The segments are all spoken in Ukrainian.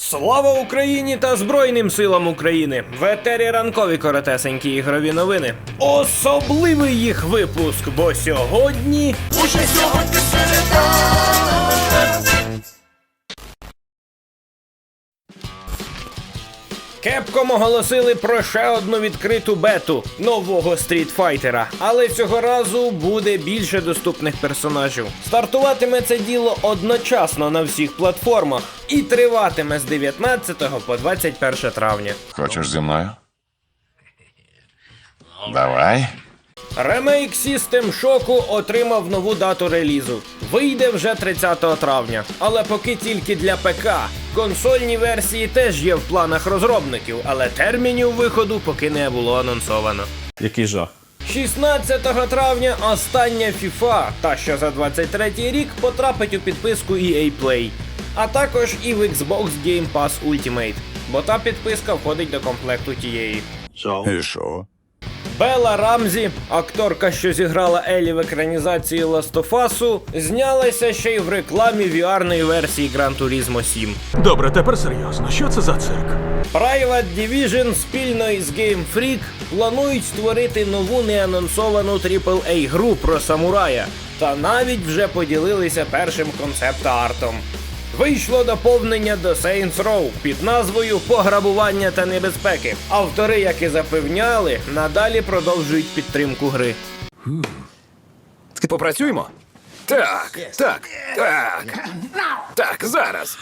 Слава Україні та Збройним силам України! В етері ранкові коротесенькі ігрові новини. Особливий їх випуск, бо сьогодні. Уже сьогодні середа. Кепком оголосили про ще одну відкриту бету нового стрітфайтера, але цього разу буде більше доступних персонажів. Стартуватиме це діло одночасно на всіх платформах і триватиме з 19 по 21 травня. Хочеш зі мною? Давай. Ремейк System Shock отримав нову дату релізу. Вийде вже 30 травня, але поки тільки для ПК. Консольні версії теж є в планах розробників, але термінів виходу поки не було анонсовано. Який жах. 16 травня остання FIFA, та що за 23 рік потрапить у підписку EA Play, а також і в Xbox Game Pass Ultimate, бо та підписка входить до комплекту тієї. І що? Белла Рамзі, акторка, що зіграла Елі в екранізації Us, знялася ще й в рекламі VR-ної версії Gran Turismo 7. Добре, тепер серйозно. Що це за цирк? Private Division спільно із Game Freak планують створити нову неанонсовану AAA гру про самурая, та навіть вже поділилися першим концепт-артом. Вийшло доповнення до Saints Row під назвою Пограбування та небезпеки. Автори, як і запевняли, надалі продовжують підтримку гри. Попрацюємо? Так, так, так. Так, зараз.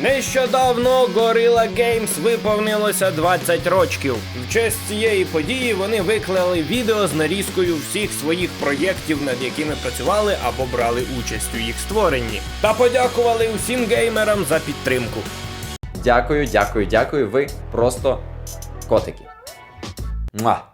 Нещодавно Gorilla Games виповнилося 20 років. В честь цієї події вони виклали відео з нарізкою всіх своїх проєктів, над якими працювали або брали участь у їх створенні, та подякували усім геймерам за підтримку. Дякую, дякую, дякую. Ви просто котики. Муа.